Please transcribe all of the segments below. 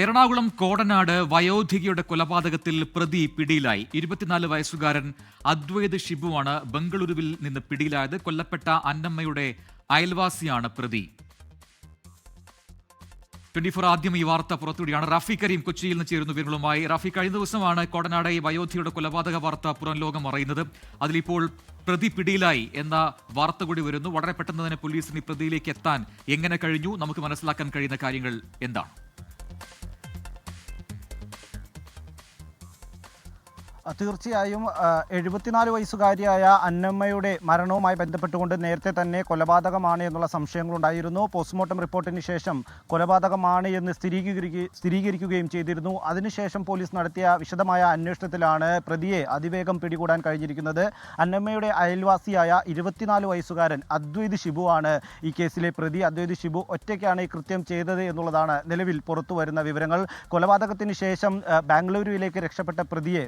എറണാകുളം കോടനാട് വയോധികയുടെ കൊലപാതകത്തിൽ പ്രതി പിടിയിലായി. ഇരുപത്തിനാല് വയസ്സുകാരൻ അദ്വൈത് ഷിബുവാണ് ബംഗളൂരുവിൽ നിന്ന് പിടിയിലായത്. കൊല്ലപ്പെട്ട അന്നമ്മയുടെ അയൽവാസിയാണ് പ്രതി. ട്വന്റി ഫോർ ആദ്യം ഈ വാർത്ത പുറത്തുവിടുകയാണ്. റാഫി കരീം കൊച്ചിയിൽ നിന്ന് ചേരുന്ന വിവരങ്ങളുമായി. റാഫി കഴിഞ്ഞ ദിവസമാണ് കോടനാട് ഈ വയോധിയുടെ കൊലപാതക വാർത്ത പുറം ലോകം അറിയുന്നത്. അതിലിപ്പോൾ പ്രതി പിടിയിലായി എന്ന വാർത്ത കൂടി വരുന്നു. വളരെ പെട്ടെന്ന് തന്നെ പോലീസിന് പ്രതിയിലേക്ക് എത്താൻ എങ്ങനെ കഴിഞ്ഞു? നമുക്ക് മനസ്സിലാക്കാൻ കഴിയുന്ന കാര്യങ്ങൾ എന്താണ്? തീർച്ചയായും എഴുപത്തിനാല് വയസ്സുകാരിയായ അന്നമ്മയുടെ മരണവുമായി ബന്ധപ്പെട്ടുകൊണ്ട് നേരത്തെ തന്നെ കൊലപാതകമാണ് എന്നുള്ള സംശയങ്ങളുണ്ടായിരുന്നു. പോസ്റ്റ്മോർട്ടം റിപ്പോർട്ടിന് ശേഷം കൊലപാതകമാണ് എന്ന് സ്ഥിരീകരിക്കുക സ്ഥിരീകരിക്കുകയും ചെയ്തിരുന്നു. അതിനുശേഷം പോലീസ് നടത്തിയ വിശദമായ അന്വേഷണത്തിലാണ് പ്രതിയെ അതിവേഗം പിടികൂടാൻ കഴിഞ്ഞിരിക്കുന്നത്. അന്നമ്മയുടെ അയൽവാസിയായ ഇരുപത്തിനാല് വയസ്സുകാരൻ അദ്വൈത് ഷിബുവാണ് ഈ കേസിലെ പ്രതി. അദ്വൈത് ഷിബു ഒറ്റയ്ക്കാണ് ഈ കൃത്യം ചെയ്തത് എന്നുള്ളതാണ് നിലവിൽ പുറത്തു വരുന്ന വിവരങ്ങൾ. കൊലപാതകത്തിന് ശേഷം ബാംഗ്ലൂരുവിലേക്ക് രക്ഷപ്പെട്ട പ്രതിയെ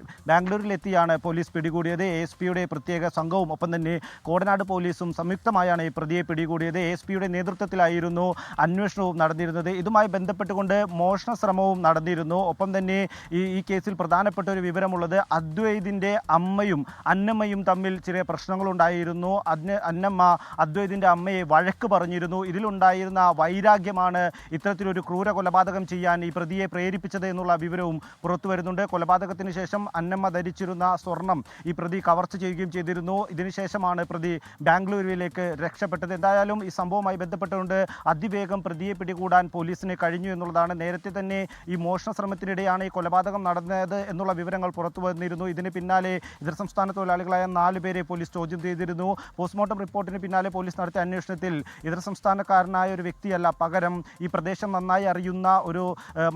ബാംഗ്ലൂരിലെത്തിയാണ് പോലീസ് പിടികൂടിയത്. എ എസ് പിയുടെ പ്രത്യേക സംഘവും ഒപ്പം തന്നെ കോടനാട് പോലീസും സംയുക്തമായാണ് ഈ പ്രതിയെ പിടികൂടിയത്. എ എസ് പിയുടെ നേതൃത്വത്തിലായിരുന്നു അന്വേഷണവും നടന്നിരുന്നത്. ഇതുമായി ബന്ധപ്പെട്ടുകൊണ്ട് മോഷണ ശ്രമവും നടന്നിരുന്നു. ഒപ്പം തന്നെ ഈ ഈ കേസിൽ പ്രധാനപ്പെട്ട ഒരു വിവരമുള്ളത് അദ്വൈതിന്റെ അമ്മയും അന്നമ്മയും തമ്മിൽ ചെറിയ പ്രശ്നങ്ങളുണ്ടായിരുന്നു. അന്ന അന്നമ്മ അദ്വൈതിന്റെ അമ്മയെ വഴക്ക് പറഞ്ഞിരുന്നു. ഇതിലുണ്ടായിരുന്ന വൈരാഗ്യമാണ് ഇത്തരത്തിലൊരു ക്രൂര കൊലപാതകം ചെയ്യാൻ ഈ പ്രതിയെ പ്രേരിപ്പിച്ചത് എന്നുള്ള വിവരവും പുറത്തു വരുന്നുണ്ട് കൊലപാതകത്തിന് ശേഷം അന്നമ്മ ധരിച്ചിരുന്ന സ്വർണം ഈ പ്രതി കവർച്ച ചെയ്യുകയും ചെയ്തിരുന്നു. ഇതിനുശേഷമാണ് പ്രതി ബാംഗ്ലൂരുവിലേക്ക് രക്ഷപ്പെട്ടത്. എന്തായാലും ഈ സംഭവവുമായി ബന്ധപ്പെട്ടുകൊണ്ട് അതിവേഗം പ്രതിയെ പിടികൂടാൻ പോലീസിന് കഴിഞ്ഞു എന്നുള്ളതാണ്. നേരത്തെ തന്നെ ഈ മോഷണ ശ്രമത്തിനിടെയാണ് ഈ കൊലപാതകം നടന്നത് എന്നുള്ള വിവരങ്ങൾ പുറത്തു വന്നിരുന്നു. ഇതിന് പിന്നാലെ ഇതര സംസ്ഥാന തൊഴിലാളികളായ നാല് പേരെ പോലീസ് ചോദ്യം ചെയ്തിരുന്നു. പോസ്റ്റ്മോർട്ടം റിപ്പോർട്ടിന് പിന്നാലെ പോലീസ് നടത്തിയ അന്വേഷണത്തിൽ ഇതര സംസ്ഥാനക്കാരനായ ഒരു വ്യക്തിയല്ല. പകരം ഈ പ്രദേശം നന്നായി അറിയുന്ന ഒരു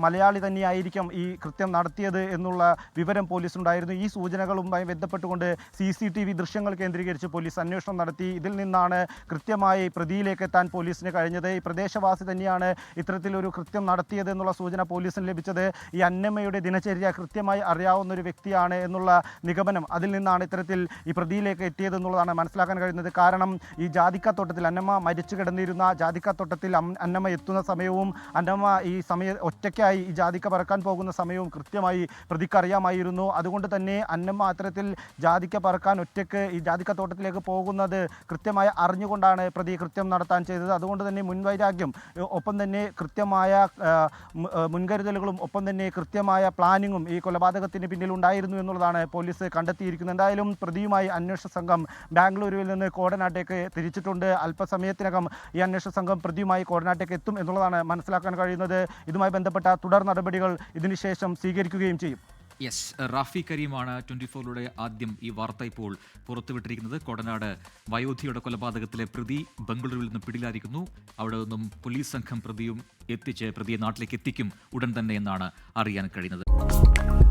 മലയാളി തന്നെയായിരിക്കും ഈ കൃത്യം നടത്തിയത് എന്നുള്ള വിവരം പോലീസിനുണ്ടായിരുന്നു. ഈ സൂചനകളുമായി ബന്ധപ്പെട്ടുകൊണ്ട് സി സി ടി വി ദൃശ്യങ്ങൾ കേന്ദ്രീകരിച്ച് പോലീസ് അന്വേഷണം നടത്തി. ഇതിൽ നിന്നാണ് കൃത്യമായി പ്രതിയിലേക്ക് എത്താൻ പോലീസിന് കഴിഞ്ഞത്. ഈ പ്രദേശവാസി തന്നെയാണ് ഇത്തരത്തിലൊരു കൃത്യം നടത്തിയത് എന്നുള്ള സൂചന പോലീസിന് ലഭിച്ചത്. ഈ അന്നമ്മയുടെ ദിനചര്യ കൃത്യമായി അറിയാവുന്ന ഒരു വ്യക്തിയാണ് എന്നുള്ള നിഗമനം അതിൽ നിന്നാണ് ഇത്തരത്തിൽ ഈ പ്രതിയിലേക്ക് എത്തിയത് എന്നുള്ളതാണ് മനസ്സിലാക്കാൻ കഴിയുന്നത്. കാരണം ഈ ജാതിക്കത്തോട്ടത്തിൽ അന്നമ്മ മരിച്ചു കിടന്നിരുന്ന ജാതിക്കത്തോട്ടത്തിൽ അന്നമ്മ എത്തുന്ന സമയവും അന്നമ്മ ഈ സമയ ഒറ്റയ്ക്കായി ഈ ജാതിക്ക പറക്കാൻ പോകുന്ന സമയവും കൃത്യമായി പ്രതിക്കറിയാമായിരുന്നു അതുകൊണ്ട് തന്നെ അന്നമ്മ മാത്രത്തിൽ ജാതിക്ക പറക്കാൻ ഒറ്റയ്ക്ക് ഈ ജാതിക്ക തോട്ടത്തിലേക്ക് പോകുന്നത് കൃത്യമായി അറിഞ്ഞുകൊണ്ടാണ് പ്രതി കൃത്യം നടത്താൻ ചെയ്തത്. അതുകൊണ്ട് തന്നെ മുൻവൈരാഗ്യം ഒപ്പം തന്നെ കൃത്യമായ മുൻകരുതലുകളും ഒപ്പം തന്നെ കൃത്യമായ പ്ലാനിങ്ങും ഈ കൊലപാതകത്തിന് പിന്നിൽ ഉണ്ടായിരുന്നു എന്നുള്ളതാണ് പോലീസ് കണ്ടെത്തിയിരിക്കുന്നത്. എന്തായാലും പ്രതിയുമായി അന്വേഷണ സംഘം ബാംഗ്ലൂരുവിൽ നിന്ന് കോടനാട്ടേക്ക് തിരിച്ചിട്ടുണ്ട്. അല്പസമയത്തിനകം ഈ അന്വേഷണ സംഘം പ്രതിയുമായി കോടനാട്ടേക്ക് എത്തും എന്നുള്ളതാണ് മനസ്സിലാക്കാൻ കഴിയുന്നത്. ഇതുമായി ബന്ധപ്പെട്ട തുടർ നടപടികൾ ഇതിനുശേഷം സ്വീകരിക്കുകയും ചെയ്യും. യെസ് റാഫി കരീമാണ് ട്വന്റി ഫോറിലൂടെ ആദ്യം ഈ വാർത്ത ഇപ്പോൾ പുറത്തുവിട്ടിരിക്കുന്നത്. കൊടനാട് വയോധിയുടെ കൊലപാതകത്തിലെ പ്രതി ബംഗളൂരുവിൽ നിന്ന് പിടിയിലായിരിക്കുന്നു. അവിടെ നിന്നും പോലീസ് സംഘം പ്രതിയും എത്തിച്ച് പ്രതിയെ നാട്ടിലേക്ക് എത്തിക്കും ഉടൻ തന്നെ എന്നാണ് അറിയാൻ കഴിയുന്നത്.